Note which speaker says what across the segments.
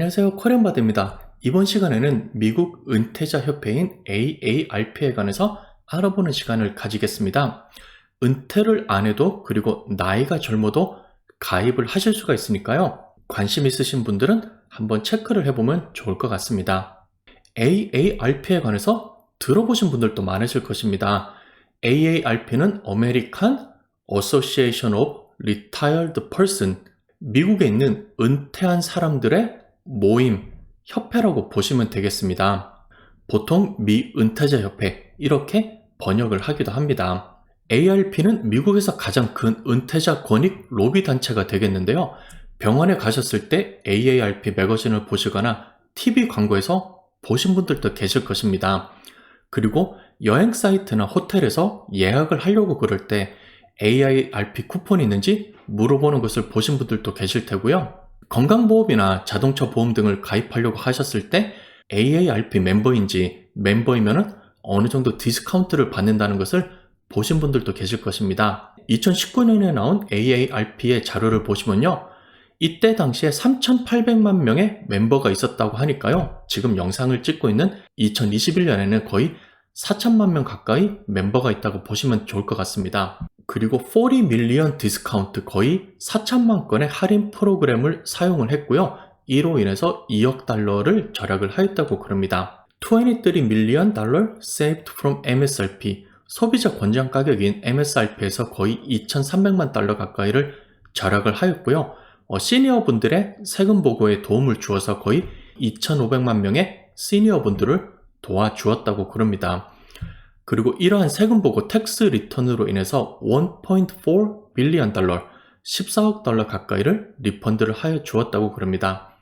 Speaker 1: 안녕하세요. 코리안바드입니다. 이번 시간에는 미국 은퇴자 협회인 AARP에 관해서 알아보는 시간을 가지겠습니다. 은퇴를 안 해도 그리고 나이가 젊어도 가입을 하실 수가 있으니까요. 관심 있으신 분들은 한번 체크를 해보면 좋을 것 같습니다. AARP에 관해서 들어보신 분들도 많으실 것입니다. AARP는 American Association of Retired Person, 미국에 있는 은퇴한 사람들의 모임, 협회라고 보시면 되겠습니다. 보통 미 은퇴자 협회 이렇게 번역을 하기도 합니다. ARP는 미국에서 가장 큰 은퇴자 권익 로비 단체가 되겠는데요. 병원에 가셨을 때 AARP 매거진을 보시거나 TV 광고에서 보신 분들도 계실 것입니다. 그리고 여행 사이트나 호텔에서 예약을 하려고 그럴 때 AIRP 쿠폰이 있는지 물어보는 것을 보신 분들도 계실 테고요. 건강보험이나 자동차 보험 등을 가입하려고 하셨을 때 AARP 멤버인지 멤버이면 어느 정도 디스카운트를 받는다는 것을 보신 분들도 계실 것입니다. 2019년에 나온 AARP의 자료를 보시면요. 이때 당시에 3,800만 명의 멤버가 있었다고 하니까요. 지금 영상을 찍고 있는 2021년에는 거의 4천만 명 가까이 멤버가 있다고 보시면 좋을 것 같습니다. 그리고 40 밀리언 디스카운트 거의 4천만 건의 할인 프로그램을 사용을 했고요. 이로 인해서 2억 달러를 절약을 하였다고 그럽니다. 23 밀리언 달러 saved from MSRP 소비자 권장 가격인 MSRP에서 거의 2,300만 달러 가까이를 절약을 하였고요. 어, 시니어 분들의 세금 보고에 도움을 주어서 거의 2,500만 명의 시니어 분들을 도와주었다고 그럽니다. 그리고 이러한 세금 보고 텍스 리턴으로 인해서 1.4 빌리언 달러, 14억 달러 가까이를 리펀드를 하여 주었다고 그럽니다.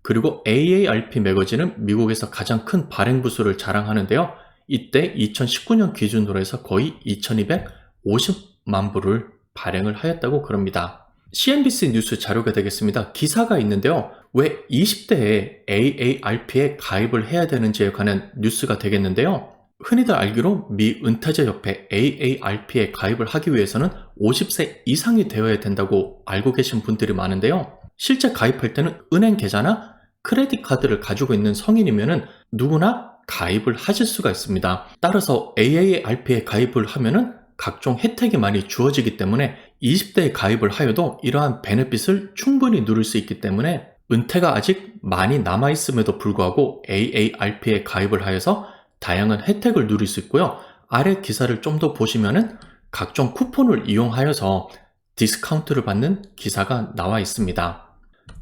Speaker 1: 그리고 AARP 매거진은 미국에서 가장 큰 발행 부수를 자랑하는데요. 이때 2019년 기준으로 해서 거의 2250만 부를 발행을 하였다고 그럽니다. CNBC 뉴스 자료가 되겠습니다. 기사가 있는데요. 왜 20대에 AARP에 가입을 해야 되는지에 관한 뉴스가 되겠는데요. 흔히들 알기로 미 은퇴자 협회 AARP에 가입을 하기 위해서는 50세 이상이 되어야 된다고 알고 계신 분들이 많은데요. 실제 가입할 때는 은행 계좌나 크레딧 카드를 가지고 있는 성인이면은 누구나 가입을 하실 수가 있습니다. 따라서 AARP에 가입을 하면은 각종 혜택이 많이 주어지기 때문에 20대에 가입을 하여도 이러한 베네핏을 충분히 누릴 수 있기 때문에 은퇴가 아직 많이 남아있음에도 불구하고 AARP에 가입을 하여서 다양한 혜택을 누릴 수 있고요. 아래 기사를 좀 더 보시면은 각종 쿠폰을 이용하여서 디스카운트를 받는 기사가 나와 있습니다.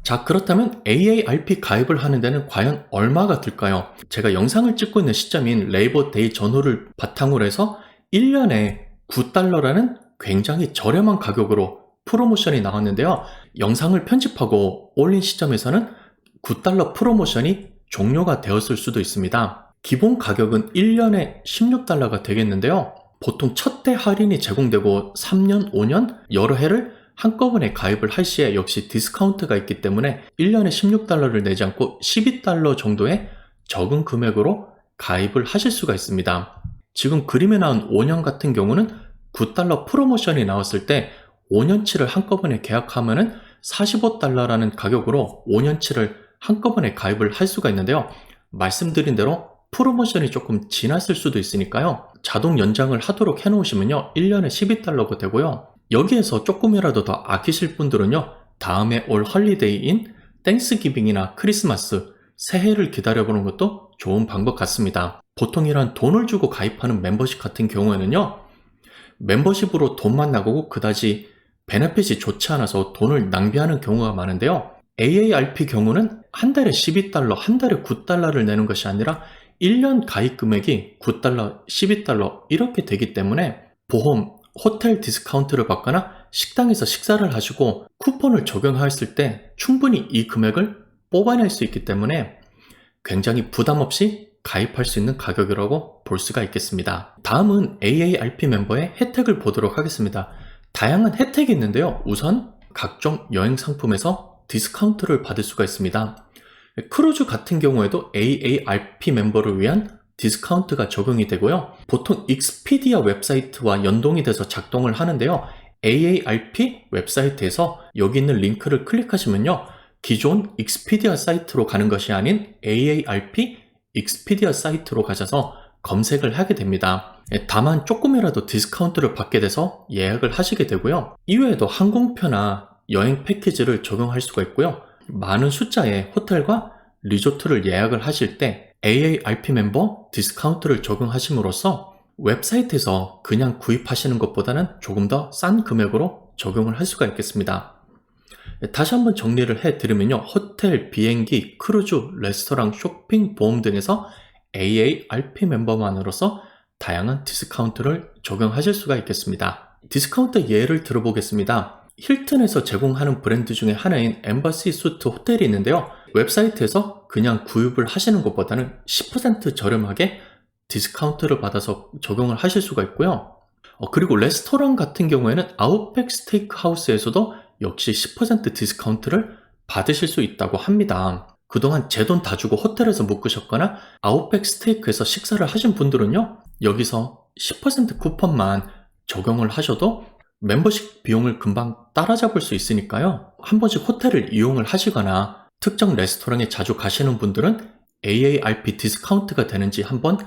Speaker 1: 자, 그렇다면 AARP 가입을 하는 데는 과연 얼마가 들까요? 제가 영상을 찍고 있는 시점인 레이버 데이 전후를 바탕으로 해서 1년에 9달러라는 굉장히 저렴한 가격으로 프로모션이 나왔는데요. 영상을 편집하고 올린 시점에서는 9달러 프로모션이 종료가 되었을 수도 있습니다. 기본 가격은 1년에 16달러가 되겠는데요. 보통 첫해 할인이 제공되고 3년, 5년, 여러 해를 한꺼번에 가입을 할 시에 역시 디스카운트가 있기 때문에 1년에 16달러를 내지 않고 12달러 정도의 적은 금액으로 가입을 하실 수가 있습니다. 지금 그림에 나온 5년 같은 경우는 9달러 프로모션이 나왔을 때 5년치를 한꺼번에 계약하면은 45달러라는 가격으로 5년치를 한꺼번에 가입을 할 수가 있는데요. 말씀드린 대로 프로모션이 조금 지났을 수도 있으니까요. 자동 연장을 하도록 해놓으시면요. 1년에 12달러가 되고요. 여기에서 조금이라도 더 아끼실 분들은요. 다음에 올 헐리데이인 땡스기빙이나 크리스마스, 새해를 기다려보는 것도 좋은 방법 같습니다. 보통 이런 돈을 주고 가입하는 멤버십 같은 경우에는요. 멤버십으로 돈만 나가고 그다지 베네핏이 좋지 않아서 돈을 낭비하는 경우가 많은데요. AARP 경우는 한 달에 12달러, 한 달에 9달러를 내는 것이 아니라 1년 가입 금액이 9달러, 12달러 이렇게 되기 때문에 보험, 호텔 디스카운트를 받거나 식당에서 식사를 하시고 쿠폰을 적용하였을 때 충분히 이 금액을 뽑아낼 수 있기 때문에 굉장히 부담 없이 가입할 수 있는 가격이라고 볼 수가 있겠습니다. 다음은 AARP 멤버의 혜택을 보도록 하겠습니다. 다양한 혜택이 있는데요. 우선 각종 여행 상품에서 디스카운트를 받을 수가 있습니다. 크루즈 같은 경우에도 AARP 멤버를 위한 디스카운트가 적용이 되고요. 보통 익스피디아 웹사이트와 연동이 돼서 작동을 하는데요. AARP 웹사이트에서 여기 있는 링크를 클릭하시면요. 기존 익스피디아 사이트로 가는 것이 아닌 AARP 익스피디아 사이트로 가셔서 검색을 하게 됩니다. 예, 다만 조금이라도 디스카운트를 받게 돼서 예약을 하시게 되고요. 이외에도 항공표나 여행 패키지를 적용할 수가 있고요. 많은 숫자의 호텔과 리조트를 예약을 하실 때 AARP 멤버 디스카운트를 적용하심으로써 웹사이트에서 그냥 구입하시는 것보다는 조금 더 싼 금액으로 적용을 할 수가 있겠습니다. 다시 한번 정리를 해드리면요. 호텔, 비행기, 크루즈, 레스토랑, 쇼핑, 보험 등에서 AARP 멤버만으로서 다양한 디스카운트를 적용하실 수가 있겠습니다. 디스카운트 예를 들어보겠습니다. 힐튼에서 제공하는 브랜드 중에 하나인 엠바시 수트 호텔이 있는데요. 웹사이트에서 그냥 구입을 하시는 것보다는 10% 저렴하게 디스카운트를 받아서 적용을 하실 수가 있고요. 어, 그리고 레스토랑 같은 경우에는 아웃백 스테이크 하우스에서도 역시 10% 디스카운트를 받으실 수 있다고 합니다. 그동안 제 돈 다 주고 호텔에서 묵으셨거나 아웃백 스테이크에서 식사를 하신 분들은요, 여기서 10% 쿠폰만 적용을 하셔도 멤버십 비용을 금방 따라잡을 수 있으니까요. 한 번씩 호텔을 이용을 하시거나 특정 레스토랑에 자주 가시는 분들은 AARP 디스카운트가 되는지 한번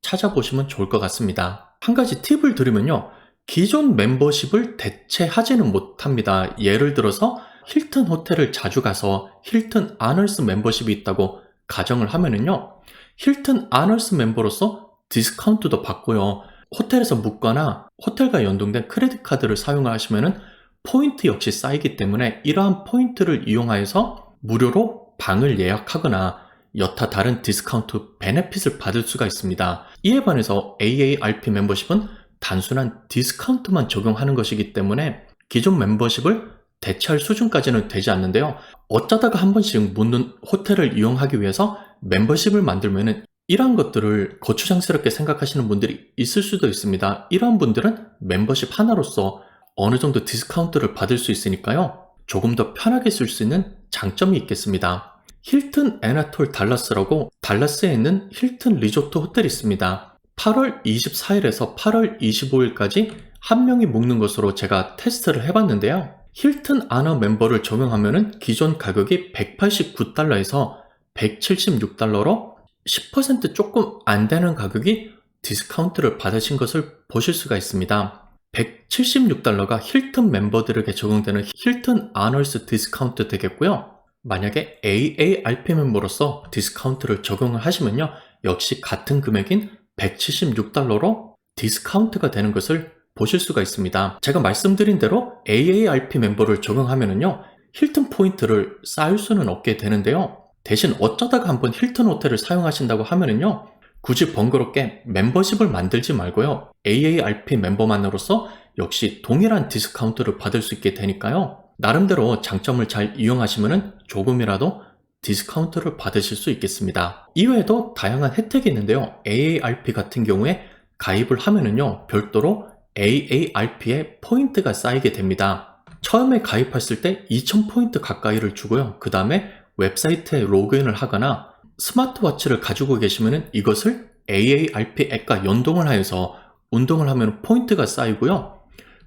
Speaker 1: 찾아보시면 좋을 것 같습니다. 한 가지 팁을 드리면요. 기존 멤버십을 대체하지는 못합니다. 예를 들어서 힐튼 호텔을 자주 가서 힐튼 아널스 멤버십이 있다고 가정을 하면은요. 힐튼 아널스 멤버로서 디스카운트도 받고요. 호텔에서 묵거나 호텔과 연동된 크레딧 카드를 사용하시면은 포인트 역시 쌓이기 때문에 이러한 포인트를 이용하여서 무료로 방을 예약하거나 여타 다른 디스카운트 베네핏을 받을 수가 있습니다. 이에 반해서 AARP 멤버십은 단순한 디스카운트만 적용하는 것이기 때문에 기존 멤버십을 대체할 수준까지는 되지 않는데요. 어쩌다가 한 번씩 묻는 호텔을 이용하기 위해서 멤버십을 만들면은 이러한 것들을 거추장스럽게 생각하시는 분들이 있을 수도 있습니다. 이러한 분들은 멤버십 하나로서 어느 정도 디스카운트를 받을 수 있으니까요. 조금 더 편하게 쓸 수 있는 장점이 있겠습니다. 힐튼 애나톨 달라스라고 달라스에 있는 힐튼 리조트 호텔이 있습니다. 8월 24일에서 8월 25일까지 한 명이 묵는 것으로 제가 테스트를 해봤는데요. 힐튼 아너 멤버를 적용하면 기존 가격이 189달러에서 176달러로 10% 조금 안 되는 가격이 디스카운트를 받으신 것을 보실 수가 있습니다. 176달러가 힐튼 멤버들에게 적용되는 힐튼 아널스 디스카운트 되겠고요. 만약에 AARP 멤버로서 디스카운트를 적용을 하시면요. 역시 같은 금액인 176달러로 디스카운트가 되는 것을 보실 수가 있습니다. 제가 말씀드린 대로 AARP 멤버를 적용하면요. 힐튼 포인트를 쌓을 수는 없게 되는데요. 대신 어쩌다가 한번 힐튼 호텔을 사용하신다고 하면은요. 굳이 번거롭게 멤버십을 만들지 말고요. AARP 멤버만으로서 역시 동일한 디스카운트를 받을 수 있게 되니까요. 나름대로 장점을 잘 이용하시면 조금이라도 디스카운트를 받으실 수 있겠습니다. 이외에도 다양한 혜택이 있는데요. AARP 같은 경우에 가입을 하면은요, 별도로 AARP에 포인트가 쌓이게 됩니다. 처음에 가입했을 때 2000포인트 가까이를 주고요. 그 다음에 웹사이트에 로그인을 하거나 스마트워치를 가지고 계시면 이것을 AARP 앱과 연동을 하여서 운동을 하면 포인트가 쌓이고요.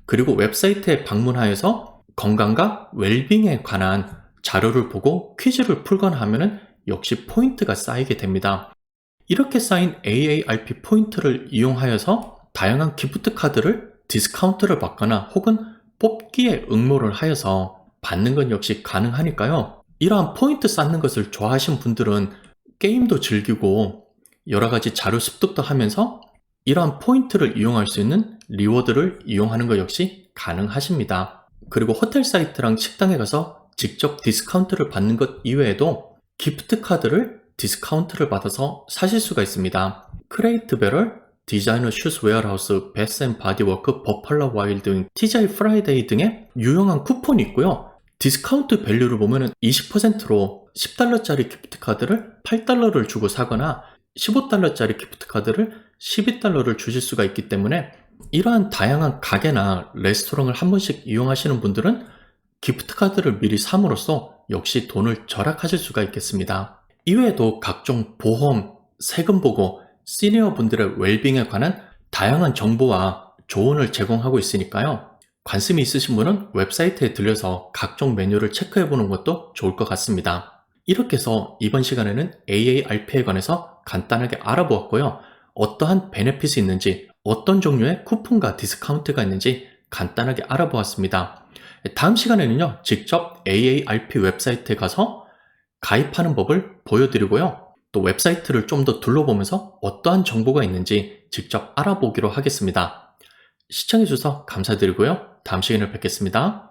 Speaker 1: 그리고 웹사이트에 방문하여서 건강과 웰빙에 관한 자료를 보고 퀴즈를 풀거나 하면 역시 포인트가 쌓이게 됩니다. 이렇게 쌓인 AARP 포인트를 이용하여서 다양한 기프트 카드를 디스카운트를 받거나 혹은 뽑기에 응모를 하여서 받는 건 역시 가능하니까요. 이러한 포인트 쌓는 것을 좋아하시는 분들은 게임도 즐기고 여러 가지 자료 습득도 하면서 이러한 포인트를 이용할 수 있는 리워드를 이용하는 것 역시 가능하십니다. 그리고 호텔 사이트랑 식당에 가서 직접 디스카운트를 받는 것 이외에도 기프트 카드를 디스카운트를 받아서 사실 수가 있습니다. 크레이트 베럴, 디자이너 슈스 웨어하우스, 베스 앤 바디워크, 버팔라 와일드 등 TJ 프라이데이 등의 유용한 쿠폰이 있고요. 디스카운트 밸류를 보면 20%로 10달러짜리 기프트 카드를 8달러를 주고 사거나 15달러짜리 기프트 카드를 12달러를 주실 수가 있기 때문에 이러한 다양한 가게나 레스토랑을 한 번씩 이용하시는 분들은 기프트 카드를 미리 삼으로써 역시 돈을 절약하실 수가 있겠습니다. 이외에도 각종 보험, 세금 보고, 시니어 분들의 웰빙에 관한 다양한 정보와 조언을 제공하고 있으니까요. 관심이 있으신 분은 웹사이트에 들려서 각종 메뉴를 체크해 보는 것도 좋을 것 같습니다. 이렇게 해서 이번 시간에는 AARP에 관해서 간단하게 알아보았고요. 어떠한 베네핏이 있는지, 어떤 종류의 쿠폰과 디스카운트가 있는지 간단하게 알아보았습니다. 다음 시간에는요, 직접 AARP 웹사이트에 가서 가입하는 법을 보여드리고요. 또 웹사이트를 좀 더 둘러보면서 어떠한 정보가 있는지 직접 알아보기로 하겠습니다. 시청해주셔서 감사드리고요. 다음 시간에 뵙겠습니다.